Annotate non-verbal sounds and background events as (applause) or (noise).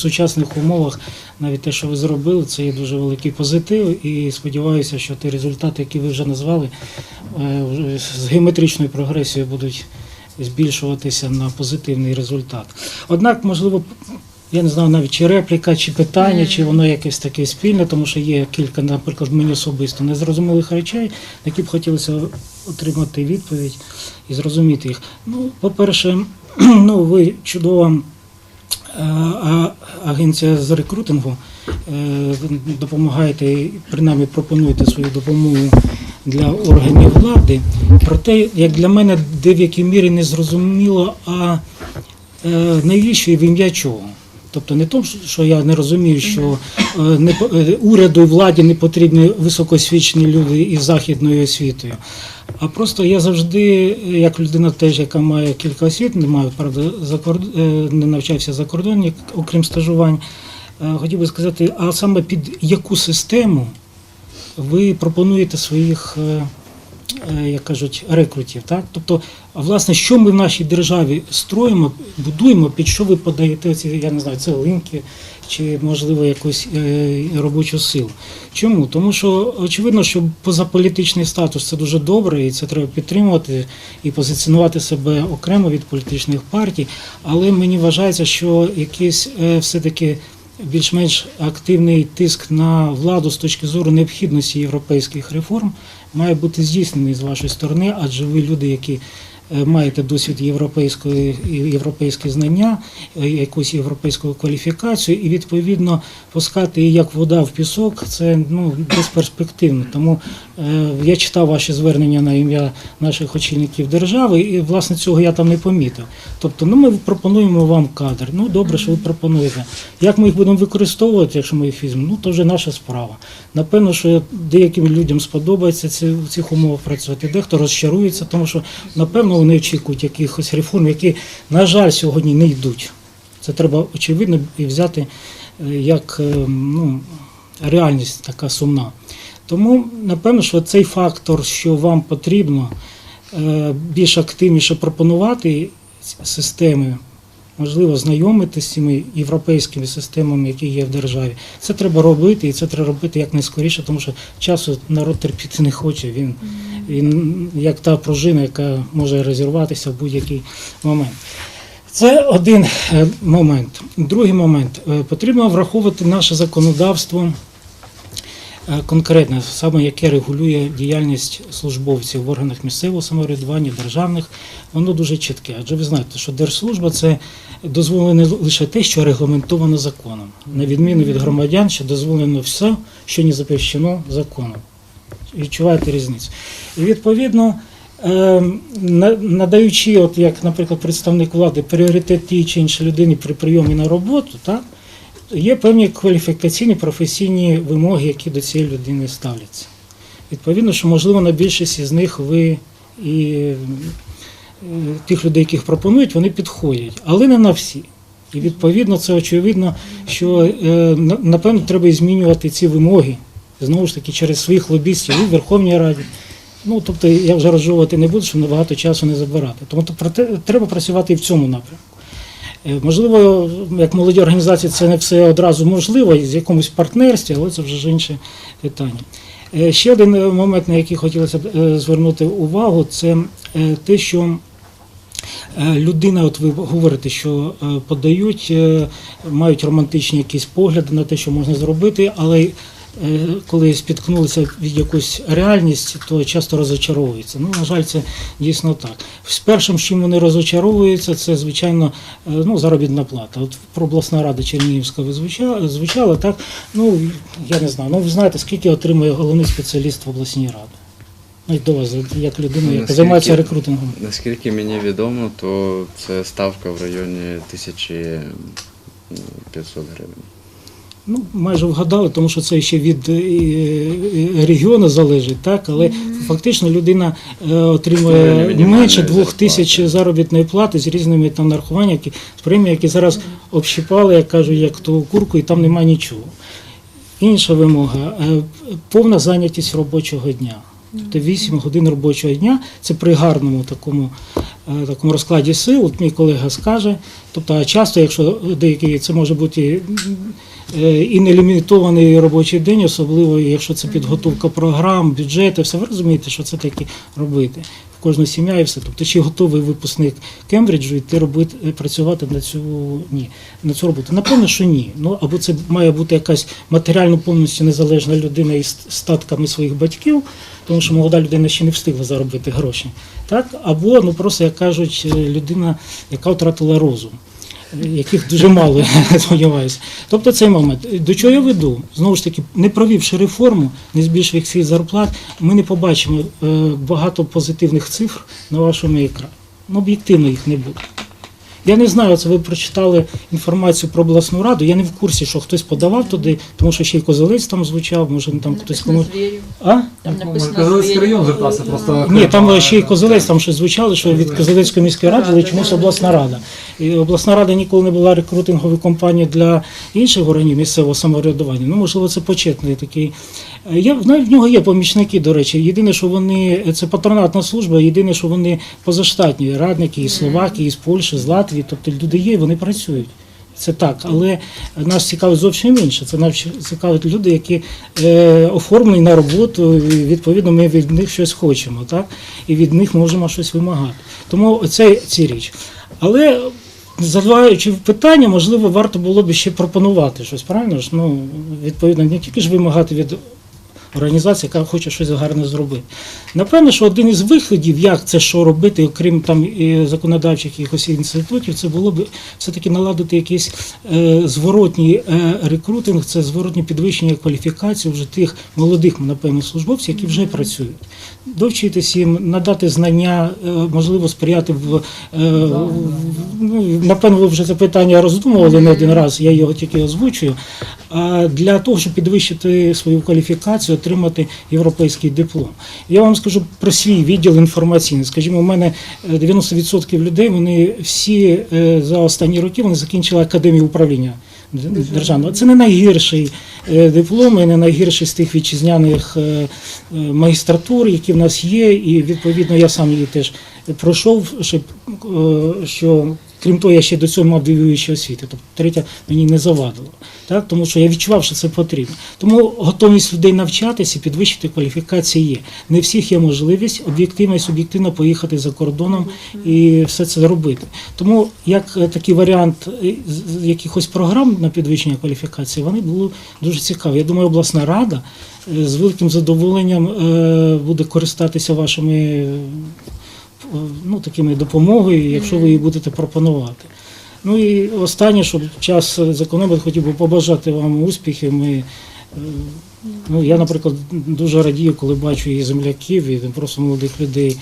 сучасних умовах навіть те, що ви зробили, це є дуже великий позитив. І сподіваюся, що ті результати, які ви вже назвали, е, з геометричною прогресією будуть збільшуватися на позитивний результат. Однак, можливо, я не знаю навіть чи репліка, чи питання, чи воно якесь таке спільне, тому що є кілька, наприклад, мені особисто незрозумілих речей, на які б хотілося отримати відповідь і зрозуміти їх. Ну, по-перше, (clears throat) ну ви чудова е, а- агенція з рекрутингу. е, ви допомагаєте, принаймні пропонуєте свою допомогу для органів влади. Проте, як для мене, де в якій мірі не зрозуміло, а е, навіщо і в ім'я чого. Тобто не тому, що я не розумію, що е, не е, уряду і владі не потрібні високоосвічені люди із західною освітою. А просто я завжди, як людина теж, яка має кілька освіт, не маю, правда, за е, не навчався за кордоні, окрім стажувань, хотів би сказати, а саме під яку систему ви пропонуєте своїх, як кажуть, рекрутів. Так? Тобто, власне, що ми в нашій державі строїмо, будуємо, під що ви подаєте ці, я не знаю, це линки чи, можливо, якусь е, робочу силу. Чому? Тому що очевидно, що позаполітичний статус це дуже добре, і це треба підтримувати і позиціонувати себе окремо від політичних партій. Але мені вважається, що якийсь е, все-таки більш-менш активний тиск на владу з точки зору необхідності європейських реформ має бути здійснений з вашої сторони, адже ви люди, які маєте досвід європейської європейські знання, е, якусь європейську кваліфікацію, і відповідно пускати її як вода в пісок, це ну безперспективно. Тому е, я читав ваші звернення на ім'я наших очільників держави, і власне цього я там не помітив. Тобто, ну ми пропонуємо вам кадр. Ну добре, що ви пропонуєте. Як ми їх будемо використовувати, якщо ми їх візьмемо, ну то вже наша справа. Напевно, що деяким людям сподобається ці, в цих умовах працювати. Дехто розчарується, тому що напевно вони очікують якихось реформ, які, на жаль, сьогодні не йдуть. Це треба очевидно і взяти е, як е, ну, реальність така сумна. Тому напевно, що цей фактор, що вам потрібно е, більш активніше пропонувати системи, можливо, знайомитися з цими європейськими системами, які є в державі. Це треба робити, і це треба робити якнайскоріше, тому що часу народ терпіти не хоче. Він, він як та пружина, яка може розірватися в будь-який момент. Це один е, момент. Другий момент. Е, Потрібно враховувати наше законодавство е, конкретне, саме яке регулює діяльність службовців в органах місцевого самоврядування, державних, воно дуже чітке. Адже ви знаєте, що держслужба це дозволено лише те, що регламентовано законом, на відміну від громадян, що дозволено все, що не запрещено законом. Відчуваєте різницю. І відповідно. е, Надаючи, от як, наприклад, представник влади, пріоритет тій чи іншій людині при прийомі на роботу, так, є певні кваліфікаційні професійні вимоги, які до цієї людини ставляться. Відповідно, що можливо на більшість з них ви і е, тих людей, яких пропонують, вони підходять, але не на всі. І відповідно це очевидно, що е, напевно треба і змінювати ці вимоги знову ж таки через своїх лобістів і в Верховній Раді. Ну тобто я вже розжовувати не буду, щоб багато часу не забирати. Тому то проте треба працювати і в цьому напрямку. Е, Можливо, як молоді організації це не все одразу можливо, з якомусь партнерстві, але це вже ж інше питання. Е, Ще один момент, на який хотілося б е, звернути увагу, це те, що людина, от ви говорите, що подають, мають романтичні якісь погляди на те, що можна зробити, але коли спіткнулися від якусь реальність, то часто розочаровуються. Ну, на жаль, це дійсно так. З першим, чим вони розочаровуються, це звичайно е, ну, заробітна плата. От про обласна рада Чернігівська ви звучала, так. Ну я не знаю. Ну ви знаєте, скільки отримує головний спеціаліст в обласній раді? До вас, як людина, яка займається рекрутингом. Наскільки мені відомо, то це ставка в районі 1500 гривень. Ну, майже вгадали, тому що це ще від е, е, регіону залежить, так? Але фактично людина е, отримує менше двох тисяч заробітної плати з різними там нарахуваннями, які з премії, які зараз общипали, як кажуть, як ту курку, і там немає нічого. Інша вимога повна зайнятість робочого дня. Тобто 8 годин робочого дня це при гарному такому, е, такому розкладі сил. От мій колега скаже. Тобто, часто, якщо деякі це може бути е, і нелімітований робочий день, особливо якщо це підготовка програм, бюджети, все ви розумієте, що це таке робити. Кожна сім'я і все. Тобто, чи готовий випускник Кембриджу йти робити е, працювати на цю ні, на цю роботу? Напевно, що ні. Ну або це має бути якась матеріально повністю незалежна людина із статками своїх батьків, тому що молода людина ще не встигла заробити гроші. Так? Або ну просто як кажуть, е, людина, яка втратила розум. Яких дуже мало, (laughs) сподіваюся. Тобто цей момент. До чого я веду? Знову ж таки, не провівши реформу, не збільшивши зарплат, ми не побачимо е, багато позитивних цифр на вашому екрані. Ну, об'єктивно їх не буде. Я не знаю, це ви прочитали інформацію про обласну раду. Я не в курсі, що хтось подавав туди, тому що ще й Козелець там звучав, може там хтось кому. А? Козелецький район звертався просто. Ні, там ще й Козелець, там щось звучало, що від Козелецької міської ради, але чомусь обласна рада. І обласна рада ніколи не була рекрутинговою компанією для інших органів місцевого самоврядування. Ну, можливо, це почетний такий. Е, Я навіть в нього є помічники, до речі. Єдине, що вони це патронатна служба, єдине, що вони позаштатні радники із Словакії, із Польщі, з Латвії. Тобто люди є, вони працюють. Це так, але нас цікавить зовсім інше. Це нас цікавить люди, які е, оформлені на роботу, і відповідно ми від них щось хочемо, так? І від них можемо щось вимагати. Тому це ці річ. Але задаваючи питання, можливо, варто було б ще пропонувати щось, правильно ж? Ну, відповідно, не тільки ж вимагати від організації, яка хоче щось гарне зробити. Напевно, що один із виходів, як це що робити, окрім там і законодавчих якихось інститутів, це було б все-таки наладити якийсь е, зворотній е, рекрутинг, це зворотнє підвищення кваліфікації вже тих молодих, напевно, службовців, які вже працюють. Довчитись їм, надати знання, е, можливо, сприяти в, е, ну, напевно, ви вже це питання роздумували не один раз, я його тільки озвучую. А для того, щоб підвищити свою кваліфікацію, отримати європейський диплом. Я вам скажу про свій відділ інформаційний. Скажімо, у мене е, 90% людей, вони всі е, за останні роки вони закінчили академію управління державного. Це не найгірший е, диплом, і не найгірший з тих вітчизняних е, е, магістратур, які в нас є, і відповідно я сам її теж пройшов, що. Крім того, я ще до цього мав вищі освіти, тобто третя мені не завадила. Так? Тому що я відчував, що це потрібно. Тому готовність людей навчатися підвищити кваліфікації є. Не всіх є можливість об'єктивно і суб'єктивно поїхати за кордоном і все це робити. Тому як е, такий варіант е, якихось програм на підвищення кваліфікації, вони були дуже цікаві. Я думаю, обласна рада е, з великим задоволенням буде користатися вашими ну, такими допомогою, якщо ви її будете пропонувати. Ну і останнє, щоб час зекономити, хотів би побажати вам успіхів. Ми, е, ну, я, наприклад, дуже радію, коли бачу і земляків, і просто молодих людей,